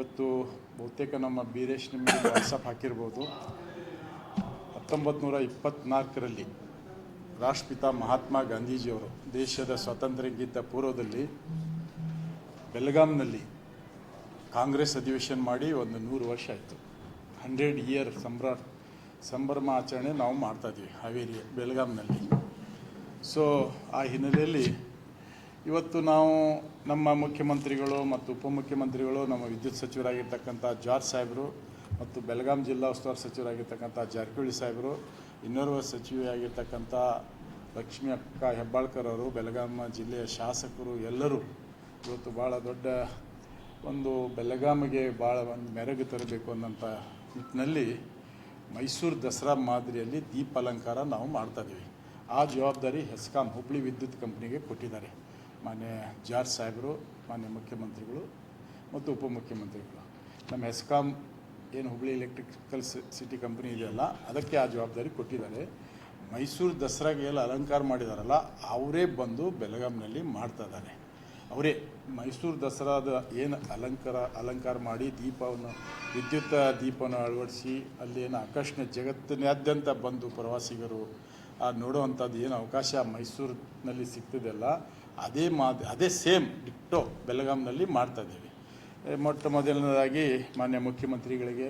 ಇವತ್ತು ಬಹುತೇಕ ನಮ್ಮ ಬೀರೇಶ್ ನಿಮಗೆ ವಾಟ್ಸಪ್ ಹಾಕಿರ್ಬೋದು. ಹತ್ತೊಂಬತ್ತು ನೂರ ಇಪ್ಪತ್ತ್ನಾಲ್ಕರಲ್ಲಿ ರಾಷ್ಟ್ರಪಿತ ಮಹಾತ್ಮ ಗಾಂಧೀಜಿಯವರು ದೇಶದ ಸ್ವಾತಂತ್ರ್ಯಕ್ಕಿಂತ ಪೂರ್ವದಲ್ಲಿ ಬೆಳಗಾಂನಲ್ಲಿ ಕಾಂಗ್ರೆಸ್ ಅಧಿವೇಶನ ಮಾಡಿ ಒಂದು ನೂರು ವರ್ಷ ಆಯಿತು. ಹಂಡ್ರೆಡ್ ಇಯರ್ ಸಂಭ್ರ, ಸಂಭ್ರಮ ಆಚರಣೆ ನಾವು ಮಾಡ್ತಾಯಿದ್ವಿ ಹಾವೇರಿ ಬೆಳಗಾಂನಲ್ಲಿ ಸೊ ಆ ಹಿನ್ನೆಲೆಯಲ್ಲಿ ಇವತ್ತು ನಾವು ನಮ್ಮ ಮುಖ್ಯಮಂತ್ರಿಗಳು ಮತ್ತು ಉಪಮುಖ್ಯಮಂತ್ರಿಗಳು, ನಮ್ಮ ವಿದ್ಯುತ್ ಸಚಿವರಾಗಿರ್ತಕ್ಕಂಥ ಜಾರ್ಜ್ ಸಾಹೇಬರು ಮತ್ತು ಬೆಳಗಾಂ ಜಿಲ್ಲಾ ಉಸ್ತುವಾರಿ ಸಚಿವರಾಗಿರ್ತಕ್ಕಂಥ ಜಾರಕಿಹೊಳಿ ಸಾಹೇಬರು, ಇನ್ನೋರ್ವ ಸಚಿವೆಯಾಗಿರ್ತಕ್ಕಂಥ ಲಕ್ಷ್ಮೀ ಅಕ್ಕ ಹೆಬ್ಬಾಳ್ಕರ್ ಅವರು, ಬೆಳಗಾಂ ಜಿಲ್ಲೆಯ ಶಾಸಕರು ಎಲ್ಲರೂ ಇವತ್ತು ಭಾಳ ದೊಡ್ಡ ಒಂದು ಬೆಳಗಾಮಿಗೆ ಭಾಳ ಒಂದು ಮೆರಗು ತರಬೇಕು ಅನ್ನೋಂಥ ನಿಟ್ಟಿನಲ್ಲಿ ಮೈಸೂರು ದಸರಾ ಮಾದರಿಯಲ್ಲಿ ದೀಪ ಅಲಂಕಾರ ನಾವು ಮಾಡ್ತಾಯಿದ್ದೀವಿ ಆ ಜವಾಬ್ದಾರಿ ಹೆಸ್ಕಾಂ ಹುಬ್ಳಿ ವಿದ್ಯುತ್ ಕಂಪ್ನಿಗೆ ಕೊಟ್ಟಿದ್ದಾರೆ. ಮಾನ್ಯ ಜಾರ್ಜ್ ಸಾಹೇಬರು, ಮಾನ್ಯ ಮುಖ್ಯಮಂತ್ರಿಗಳು ಮತ್ತು ಉಪಮುಖ್ಯಮಂತ್ರಿಗಳು. ನಮ್ಮ ಹೆಸ್ಕಾಂ ಏನು ಹುಬ್ಬಳ್ಳಿ ಎಲೆಕ್ಟ್ರಿಕಲ್ ಸಿಟಿ ಕಂಪ್ನಿ ಇದೆಯಲ್ಲ, ಅದಕ್ಕೆ ಆ ಜವಾಬ್ದಾರಿ ಕೊಟ್ಟಿದ್ದಾರೆ. ಮೈಸೂರು ದಸರಾಗೆ ಎಲ್ಲ ಅಲಂಕಾರ ಮಾಡಿದಾರಲ್ಲ, ಅವರೇ ಬಂದು ಬೆಳಗಾಂನಲ್ಲಿ ಮಾಡ್ತಾ ಇದ್ದಾರೆ. ಅವರೇ ಮೈಸೂರು ದಸರಾದ ಏನು ಅಲಂಕಾರ ಅಲಂಕಾರ ಮಾಡಿ ದೀಪವನ್ನು, ವಿದ್ಯುತ್ ದೀಪವನ್ನು ಅಳವಡಿಸಿ, ಅಲ್ಲಿ ಏನು ಆಕರ್ಷಣೆ ಜಗತ್ತಿನಾದ್ಯಂತ ಬಂದು ಪ್ರವಾಸಿಗರು, ಆ ನೋಡುವಂಥದ್ದು ಏನು ಅವಕಾಶ ಮೈಸೂರಿನಲ್ಲಿ ಸಿಗ್ತದೆಲ್ಲ ಅದೇ ಮಾದ, ಅದೇ ಸೇಮ್ ಡಿಕ್ಟೋ ಬೆಳಗಾಂನಲ್ಲಿ ಮಾಡ್ತಾ ಇದ್ದೀವಿ. ಮೊಟ್ಟ ಮೊದಲನೇದಾಗಿ ಮಾನ್ಯ ಮುಖ್ಯಮಂತ್ರಿಗಳಿಗೆ,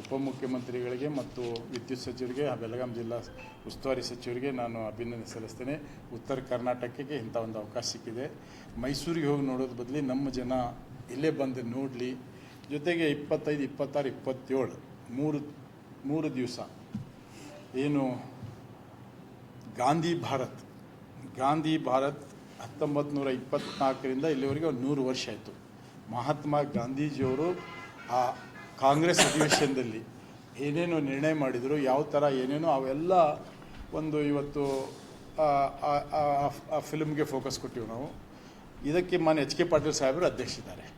ಉಪಮುಖ್ಯಮಂತ್ರಿಗಳಿಗೆ ಮತ್ತು ವಿದ್ಯುತ್ ಸಚಿವರಿಗೆ, ಆ ಬೆಳಗಾಂ ಜಿಲ್ಲಾ ಉಸ್ತುವಾರಿ ಸಚಿವರಿಗೆ ನಾನು ಅಭಿನಂದನೆ ಸಲ್ಲಿಸ್ತೇನೆ. ಉತ್ತರ ಕರ್ನಾಟಕಕ್ಕೆ ಇಂಥ ಒಂದು ಅವಕಾಶ ಸಿಕ್ಕಿದೆ. ಮೈಸೂರಿಗೆ ಹೋಗಿ ನೋಡೋದು ಬದಲಿ ನಮ್ಮ ಜನ ಇಲ್ಲೇ ಬಂದು ನೋಡಲಿ. ಜೊತೆಗೆ ಇಪ್ಪತ್ತೈದು, ಇಪ್ಪತ್ತಾರು, ಇಪ್ಪತ್ತೇಳು, ಮೂರು ಮೂರು ದಿವಸ ಏನು ಗಾಂಧಿ ಭಾರತ್ ಗಾಂಧಿ ಭಾರತ್ ಹತ್ತೊಂಬತ್ತು ನೂರ ಇಪ್ಪತ್ನಾಲ್ಕರಿಂದ ಇಲ್ಲಿವರೆಗೆ ಒಂದು ನೂರು ವರ್ಷ ಆಯಿತು. ಮಹಾತ್ಮ ಗಾಂಧೀಜಿಯವರು ಆ ಕಾಂಗ್ರೆಸ್ ಅಧಿವೇಶನದಲ್ಲಿ ಏನೇನು ನಿರ್ಣಯ ಮಾಡಿದರು, ಯಾವ ಥರ ಏನೇನೋ, ಅವೆಲ್ಲ ಒಂದು ಇವತ್ತು ಆ- ಫಿಲ್ಮ್ಗೆ ಫೋಕಸ್ ಕೊಟ್ಟಿವಿ ನಾವು. ಇದಕ್ಕೆ ಮಾನ್ಯ ಎಚ್ ಕೆ ಪಾಟೀಲ್ ಸಾಹೇಬರು ಅಧ್ಯಕ್ಷಿದ್ದಾರೆ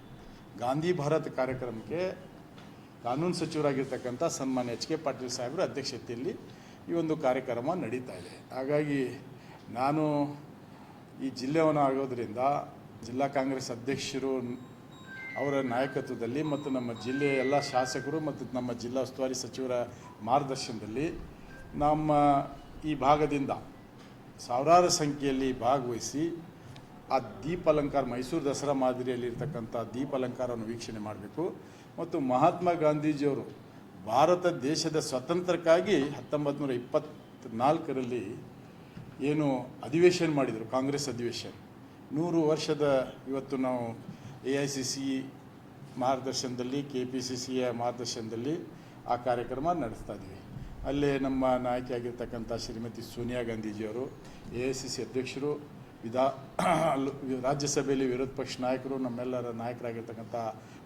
ಗಾಂಧಿ ಭಾರತ್ ಕಾರ್ಯಕ್ರಮಕ್ಕೆ ಕಾನೂನು ಸಚಿವರಾಗಿರ್ತಕ್ಕಂಥ ಸನ್ಮಾನ್ಯ ಎಚ್ ಕೆ ಪಾಟೀಲ್ ಸಾಹೇಬರ ಅಧ್ಯಕ್ಷತೆಯಲ್ಲಿ ಈ ಒಂದು ಕಾರ್ಯಕ್ರಮ ನಡೀತಾ ಇದೆ. ಹಾಗಾಗಿ ನಾನು ಈ ಜಿಲ್ಲೆಯವನ ಆಗೋದರಿಂದ ಜಿಲ್ಲಾ ಕಾಂಗ್ರೆಸ್ ಅಧ್ಯಕ್ಷರು ಅವರ ನಾಯಕತ್ವದಲ್ಲಿ ಮತ್ತು ನಮ್ಮ ಜಿಲ್ಲೆಯ ಎಲ್ಲ ಶಾಸಕರು ಮತ್ತು ನಮ್ಮ ಜಿಲ್ಲಾ ಉಸ್ತುವಾರಿ ಸಚಿವರ ಮಾರ್ಗದರ್ಶನದಲ್ಲಿ ನಮ್ಮ ಈ ಭಾಗದಿಂದ ಸಾವಿರಾರು ಸಂಖ್ಯೆಯಲ್ಲಿ ಭಾಗವಹಿಸಿ ಆ ದೀಪ ಅಲಂಕಾರ, ಮೈಸೂರು ದಸರಾ ಮಾದರಿಯಲ್ಲಿ ಇರತಕ್ಕಂಥ ದೀಪ ಅಲಂಕಾರವನ್ನು ವೀಕ್ಷಣೆ ಮಾಡಬೇಕು. ಮತ್ತು ಮಹಾತ್ಮ ಗಾಂಧೀಜಿಯವರು ಭಾರತ ದೇಶದ ಸ್ವಾತಂತ್ರ್ಯಕ್ಕಾಗಿ ಹತ್ತೊಂಬತ್ತು ನೂರ ಇಪ್ಪತ್ತ್ನಾಲ್ಕರಲ್ಲಿ ಏನು ಅಧಿವೇಶನ ಮಾಡಿದರು, ಕಾಂಗ್ರೆಸ್ ಅಧಿವೇಶನ. ನೂರು ವರ್ಷದ ಇವತ್ತು ನಾವು ಎ ಐ ಸಿ ಸಿ ಮಾರ್ಗದರ್ಶನದಲ್ಲಿ, ಕೆ ಪಿ ಸಿ ಸಿಯ ಮಾರ್ಗದರ್ಶನದಲ್ಲಿ ಆ ಕಾರ್ಯಕ್ರಮ ನಡೆಸ್ತಾ ಇದ್ದೀವಿ ಅಲ್ಲೇ ನಮ್ಮ ನಾಯಕಿಯಾಗಿರ್ತಕ್ಕಂಥ ಶ್ರೀಮತಿ ಸೋನಿಯಾ ಗಾಂಧೀಜಿಯವರು, ಎ ಐ ಸಿ ಸಿ ಅಧ್ಯಕ್ಷರು, ವಿಧಾ, ರಾಜ್ಯಸಭೆಯಲ್ಲಿ ವಿರೋಧ ಪಕ್ಷ ನಾಯಕರು, ನಮ್ಮೆಲ್ಲರ ನಾಯಕರಾಗಿರ್ತಕ್ಕಂಥ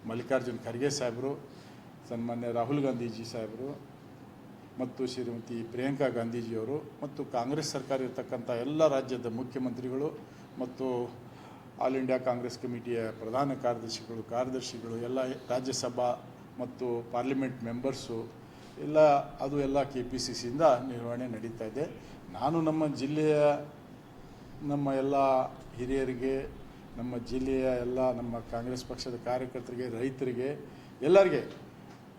ಮಲ್ಲಿಕಾರ್ಜುನ್ ಖರ್ಗೆ ಸಾಹೇಬರು, ಸನ್ಮಾನ್ಯ ರಾಹುಲ್ ಗಾಂಧೀಜಿ ಸಾಹೇಬರು ಮತ್ತು ಶ್ರೀಮತಿ ಪ್ರಿಯಾಂಕಾ ಗಾಂಧೀಜಿಯವರು ಮತ್ತು ಕಾಂಗ್ರೆಸ್ ಸರ್ಕಾರ ಇರತಕ್ಕಂಥ ಎಲ್ಲ ರಾಜ್ಯದ ಮುಖ್ಯಮಂತ್ರಿಗಳು ಮತ್ತು ಆಲ್ ಇಂಡಿಯಾ ಕಾಂಗ್ರೆಸ್ ಕಮಿಟಿಯ ಪ್ರಧಾನ ಕಾರ್ಯದರ್ಶಿಗಳು ಕಾರ್ಯದರ್ಶಿಗಳು, ಎಲ್ಲ ರಾಜ್ಯಸಭಾ ಮತ್ತು ಪಾರ್ಲಿಮೆಂಟ್ ಮೆಂಬರ್ಸು, ಎಲ್ಲ, ಅದು ಎಲ್ಲ ಕೆ ಪಿ ಸಿ ಸಿಯಿಂದ ನಿರ್ವಹಣೆ ನಡೀತಾ ಇದೆ. ನಾನು ನಮ್ಮ ಜಿಲ್ಲೆಯ ನಮ್ಮ ಎಲ್ಲ ಹಿರಿಯರಿಗೆ, ನಮ್ಮ ಜಿಲ್ಲೆಯ ಎಲ್ಲ ನಮ್ಮ ಕಾಂಗ್ರೆಸ್ ಪಕ್ಷದ ಕಾರ್ಯಕರ್ತರಿಗೆ, ರೈತರಿಗೆ, ಎಲ್ಲರಿಗೆ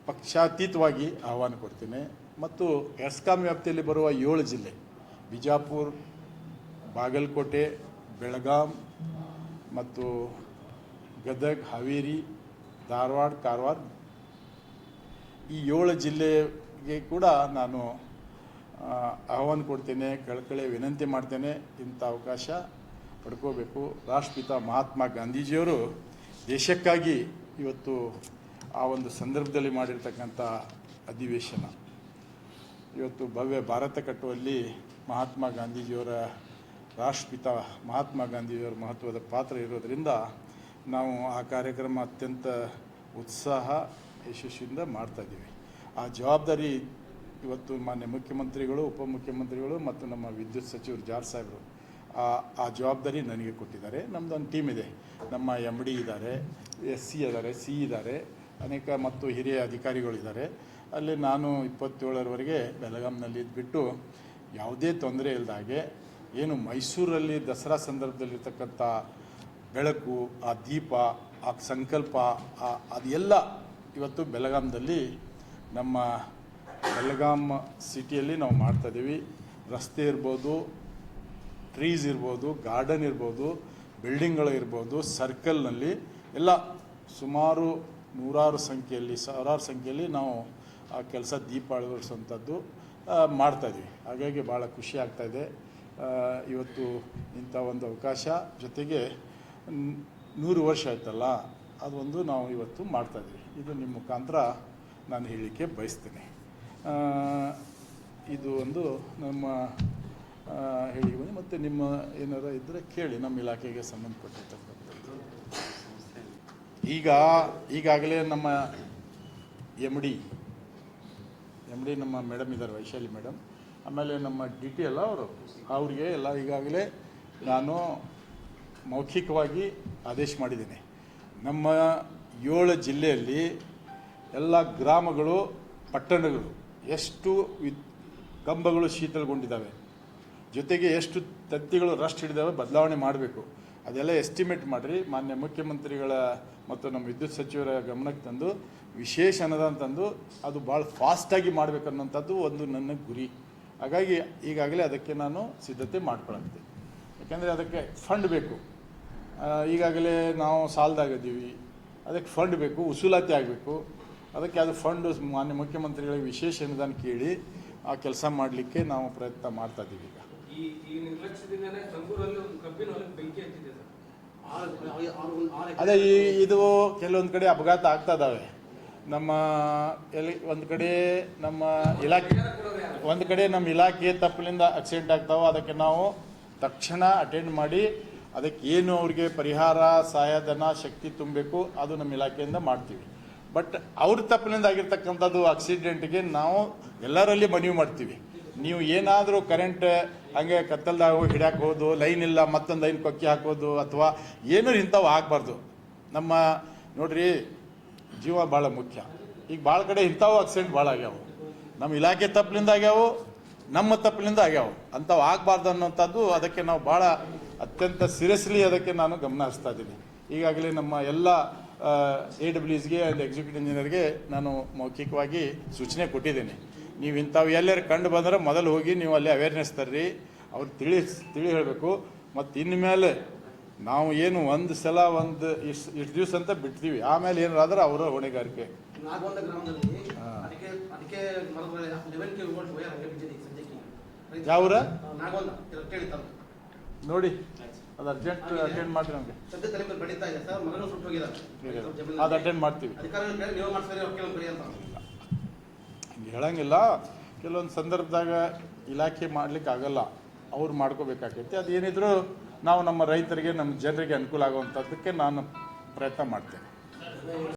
ಪಕ್ಷಾತೀತವಾಗಿ ಆಹ್ವಾನ ಕೊಡ್ತೇನೆ. ಮತ್ತು ಎಸ್ಕಾಂ ವ್ಯಾಪ್ತಿಯಲ್ಲಿ ಬರುವ ಏಳು ಜಿಲ್ಲೆ. ಬಿಜಾಪುರ್, ಬಾಗಲಕೋಟೆ, ಬೆಳಗಾಂ ಮತ್ತು ಗದಗ್, ಹಾವೇರಿ, ಧಾರವಾಡ, ಕಾರವಾರ. ಈ ಏಳು ಜಿಲ್ಲೆಗೆ ಕೂಡ ನಾನು ಆಹ್ವಾನ ಕೊಡ್ತೇನೆ, ಕಳಕಳಿ ವಿನಂತಿ ಮಾಡ್ತೇನೆ. ಇಂಥ ಅವಕಾಶ ಪಡ್ಕೋಬೇಕು. ರಾಷ್ಟ್ರಪಿತ ಮಹಾತ್ಮ ಗಾಂಧೀಜಿಯವರು ದೇಶಕ್ಕಾಗಿ ಇವತ್ತು ಆ ಒಂದು ಸಂದರ್ಭದಲ್ಲಿ ಮಾಡಿರ್ತಕ್ಕಂಥ ಅಧಿವೇಶನ. ಇವತ್ತು ಭವ್ಯ ಭಾರತ ಕಟ್ಟುವಲ್ಲಿ ಮಹಾತ್ಮ ಗಾಂಧೀಜಿಯವರ ರಾಷ್ಟ್ರಪಿತ ಮಹಾತ್ಮ ಗಾಂಧೀಜಿಯವರ ಮಹತ್ವದ ಪಾತ್ರ ಇರೋದರಿಂದ ನಾವು ಆ ಕಾರ್ಯಕ್ರಮ ಅತ್ಯಂತ ಉತ್ಸಾಹ ಯಶಸ್ವಿಯಿಂದ ಮಾಡ್ತಾಯಿದ್ದೀವಿ ಆ ಜವಾಬ್ದಾರಿ ಇವತ್ತು ಮಾನ್ಯ ಮುಖ್ಯಮಂತ್ರಿಗಳು, ಉಪಮುಖ್ಯಮಂತ್ರಿಗಳು ಮತ್ತು ನಮ್ಮ ವಿದ್ಯುತ್ ಸಚಿವರು ಜಾರ್ ಸಾಹೇಬರು, ಆ ಆ ಜವಾಬ್ದಾರಿ ನನಗೆ ಕೊಟ್ಟಿದ್ದಾರೆ. ನಮ್ಮದೊಂದು ಟೀಮ್ ಇದೆ. ನಮ್ಮ ಎಂ ಡಿ ಇದ್ದಾರೆ, ಎಸ್ ಸಿ ಇದ್ದಾರೆ ಸಿ ಇದ್ದಾರೆ, ಅನೇಕ ಮತ್ತು ಹಿರಿಯ ಅಧಿಕಾರಿಗಳಿದ್ದಾರೆ. ಅಲ್ಲಿ ನಾನು ಇಪ್ಪತ್ತೇಳರವರೆಗೆ ಬೆಳಗಾಂನಲ್ಲಿ ಇದ್ಬಿಟ್ಟು ಯಾವುದೇ ತೊಂದರೆ ಇಲ್ಲದಾಗೆ ಏನು ಮೈಸೂರಲ್ಲಿ ದಸರಾ ಸಂದರ್ಭದಲ್ಲಿರ್ತಕ್ಕಂಥ ಬೆಳಕು, ಆ ದೀಪ, ಆ ಸಂಕಲ್ಪ, ಆ- ಅದೆಲ್ಲ ಇವತ್ತು ಬೆಳಗಾಂದಲ್ಲಿ ನಮ್ಮ ಬೆಳಗಾಂ ಸಿಟಿಯಲ್ಲಿ ನಾವು ಮಾಡ್ತಾಯಿದ್ದೀವಿ ರಸ್ತೆ ಇರ್ಬೋದು, ಟ್ರೀಸ್ ಇರ್ಬೋದು, ಗಾರ್ಡನ್ ಇರ್ಬೋದು, ಬಿಲ್ಡಿಂಗ್ಗಳು ಇರ್ಬೋದು, ಸರ್ಕಲ್ನಲ್ಲಿ ಎಲ್ಲ ಸುಮಾರು ನೂರಾರು ಸಂಖ್ಯೆಯಲ್ಲಿ, ಸಾವಿರಾರು ಸಂಖ್ಯೆಯಲ್ಲಿ ನಾವು ಆ ಕೆಲಸ ದೀಪ ಅಳವಡಿಸುವಂಥದ್ದು ಮಾಡ್ತಾಯಿದ್ವಿ ಹಾಗಾಗಿ ಭಾಳ ಖುಷಿ ಆಗ್ತಾಯಿದೆ ಇವತ್ತು ಇಂಥ ಒಂದು ಅವಕಾಶ. ಜೊತೆಗೆ ನೂರು ವರ್ಷ ಆಯ್ತಲ್ಲ, ಅದೊಂದು ನಾವು ಇವತ್ತು ಮಾಡ್ತಾಯಿದ್ವಿ ಇದು ನಿಮ್ಮ ಮುಖಾಂತರ ನಾನು ಹೇಳಲಿಕ್ಕೆ ಬಯಸ್ತೇನೆ. ಇದು ಒಂದು ನಮ್ಮ ಹೇಳಿ ಬನ್ನಿ ಮತ್ತು ನಿಮ್ಮ ಏನಾರ ಇದ್ದರೆ ಕೇಳಿ, ನಮ್ಮ ಇಲಾಖೆಗೆ ಸಂಬಂಧಪಟ್ಟಿರ್ತಕ್ಕಂಥದ್ದು ಈಗ, ಈಗಾಗಲೇ ನಮ್ಮ ಎಂ ಡಿ ಎಂ ಡಿ ನಮ್ಮ ಮೇಡಮ್ ಇದ್ದಾರೆ, ವೈಶಾಲಿ ಮೇಡಮ್. ಆಮೇಲೆ ನಮ್ಮ ಡಿ ಟಿ ಎಲ್ಲ ಅವರು, ಅವ್ರಿಗೆ ಎಲ್ಲ ಈಗಾಗಲೇ ನಾನು ಮೌಖಿಕವಾಗಿ ಆದೇಶ ಮಾಡಿದ್ದೀನಿ. ನಮ್ಮ ಏಳು ಜಿಲ್ಲೆಯಲ್ಲಿ ಎಲ್ಲ ಗ್ರಾಮಗಳು, ಪಟ್ಟಣಗಳು ಎಷ್ಟು ವಿದ್, ಕಂಬಗಳು ಶೀತಲಗೊಂಡಿದ್ದಾವೆ. ಜೊತೆಗೆ ಎಷ್ಟು ತತ್ತಿಗಳು ರಸ್ಟ್ ಹಿಡಿದಾವೆ ಬದಲಾವಣೆ ಮಾಡಬೇಕು. ಅದೆಲ್ಲ ಎಸ್ಟಿಮೇಟ್ ಮಾಡಿರಿ. ಮಾನ್ಯ ಮುಖ್ಯಮಂತ್ರಿಗಳ ಮತ್ತು ನಮ್ಮ ವಿದ್ಯುತ್ ಸಚಿವರ ಗಮನಕ್ಕೆ ತಂದು ವಿಶೇಷ ಅನ್ನೋದಂತಂದು ತಂದು ಅದು ಭಾಳ ಫಾಸ್ಟಾಗಿ ಮಾಡಬೇಕನ್ನೋಂಥದ್ದು ಒಂದು ನನ್ನ ಗುರಿ. ಹಾಗಾಗಿ ಈಗಾಗಲೇ ಅದಕ್ಕೆ ನಾನು ಸಿದ್ಧತೆ ಮಾಡ್ಕೊಳತ್ತೀನಿ ಯಾಕೆಂದರೆ ಅದಕ್ಕೆ ಫಂಡ್ ಬೇಕು. ಈಗಾಗಲೇ ನಾವು ಸಾಲದಾಗಿದ್ದೀವಿ. ಅದಕ್ಕೆ ಫಂಡ್ ಬೇಕು ಉಸೂಲಾತಿ ಆಗಬೇಕು. ಅದಕ್ಕೆ ಅದು ಫಂಡು ಮಾನ್ಯ ಮುಖ್ಯಮಂತ್ರಿಗಳಿಗೆ ವಿಶೇಷ ಅನುದಾನ ಕೇಳಿ ಆ ಕೆಲಸ ಮಾಡಲಿಕ್ಕೆ ನಾವು ಪ್ರಯತ್ನ ಮಾಡ್ತಾ ಇದ್ದೀವಿ ಈಗ. ಅದೇ ಈ ಇದು ಕೆಲವೊಂದು ಕಡೆ ಅಪಘಾತ ಆಗ್ತಾ ಇದ್ದಾವೆ ನಮ್ಮ ಎಲ್ಲಿ ಒಂದು ಕಡೆ ನಮ್ಮ ಇಲಾಖೆ, ಒಂದು ಕಡೆ ನಮ್ಮ ಇಲಾಖೆ ತಪ್ಪಿನಿಂದ ಆಕ್ಸಿಡೆಂಟ್ ಆಗ್ತಾವೆ, ಅದಕ್ಕೆ ನಾವು ತಕ್ಷಣ ಅಟೆಂಡ್ ಮಾಡಿ, ಅದಕ್ಕೆ ಏನು ಅವ್ರಿಗೆ ಪರಿಹಾರ ಸಹಾಯಧನ ಶಕ್ತಿ ತುಂಬಬೇಕು, ಅದು ನಮ್ಮ ಇಲಾಖೆಯಿಂದ ಮಾಡ್ತೀವಿ. ಬಟ್ ಅವ್ರ ತಪ್ಪಿನಿಂದ ಆಗಿರ್ತಕ್ಕಂಥದ್ದು ಆಕ್ಸಿಡೆಂಟ್ಗೆ ನಾವು ಎಲ್ಲರಲ್ಲಿ ಮನವಿ ಮಾಡ್ತೀವಿ. ನೀವು ಏನಾದರೂ ಕರೆಂಟ್ ಹಂಗೆ ಕತ್ತಲ್ದಾಗ ಹೋಗಿ ಹಿಡ್ಯಾಕ್ ಲೈನ್ ಇಲ್ಲ, ಮತ್ತೊಂದು ಲೈನ್ ಕೊಕ್ಕಿ ಹಾಕೋದು, ಅಥವಾ ಏನೂ ಇಂಥವು ಆಗಬಾರ್ದು. ನಮ್ಮ, ನೋಡ್ರಿ ಜೀವ ಭಾಳ ಮುಖ್ಯ. ಈಗ ಭಾಳ ಕಡೆ ಇಂಥವು ಆಕ್ಸಿಡೆಂಟ್ ಭಾಳ ಆಗ್ಯಾವು. ನಮ್ಮ ಇಲಾಖೆ ತಪ್ಪಲಿಂದ ಆಗ್ಯಾವು, ನಮ್ಮ ತಪ್ಪಲಿಂದ ಆಗ್ಯಾವು. ಅಂಥವು ಆಗಬಾರ್ದು ಅನ್ನೋಂಥದ್ದು ಅದಕ್ಕೆ ನಾವು ಭಾಳ ಅತ್ಯಂತ ಸೀರಿಯಸ್ಲಿ ಅದಕ್ಕೆ ನಾನು ಗಮನ ಹರಿಸ್ತಾ ಇದ್ದೀನಿ. ಈಗಾಗಲೇ ನಮ್ಮ ಎಲ್ಲ ಎ ಡಬ್ಲ್ಯೂಸ್ಗೆ ಆ್ಯಂಡ್ ಎಕ್ಸಿಕ್ಯೂಟಿವ್ ಇಂಜಿನಿಯರ್ಗೆ ನಾನು ಮೌಖಿಕವಾಗಿ ಸೂಚನೆ ಕೊಟ್ಟಿದ್ದೀನಿ. ನೀವು ಇಂಥವು ಎಲ್ಲರೂ ಕಂಡು ಬಂದರೆ ಮೊದಲು ಹೋಗಿ ನೀವು ಅಲ್ಲಿ ಅವೇರ್ನೆಸ್ ತರ್ರಿ. ಅವ್ರು ತಿಳಿ ತಿಳಿ ಹೇಳಬೇಕು. ಮತ್ತು ಇನ್ಮೇಲೆ ನಾವು ಏನು ಒಂದು ಸಲ ಒಂದು ಇಷ್ಟು ಇಷ್ಟು ದಿವಸ ಅಂತ ಬಿಡ್ತೀವಿ ಆಮೇಲೆ ಏನಾದ್ರೆ ಅವರ ಹೊಣೆಗಾರಿಕೆ. ಯಾವ್ರ? ನೋಡಿ ಅದು ಅರ್ಜೆಂಟ್ ಅಟೆಂಡ್ ಮಾಡಿರಿ ನಮಗೆ. ಅದು ಅಟೆಂಡ್ ಮಾಡ್ತೀವಿ. ಹೇಳಂಗಿಲ್ಲ. ಕೆಲವೊಂದು ಸಂದರ್ಭದಾಗ ಇಲಾಖೆ ಮಾಡ್ಲಿಕ್ಕೆ ಆಗಲ್ಲ ಅವ್ರು ಮಾಡ್ಕೋಬೇಕಾಗೈತಿ. ಅದೇನಿದ್ರು ನಾವು ನಮ್ಮ ರೈತರಿಗೆ ನಮ್ಮ ಜನರಿಗೆ ಅನುಕೂಲ ಆಗುವಂಥದ್ದಕ್ಕೆ ನಾನು ಪ್ರಯತ್ನ ಮಾಡ್ತೇನೆ.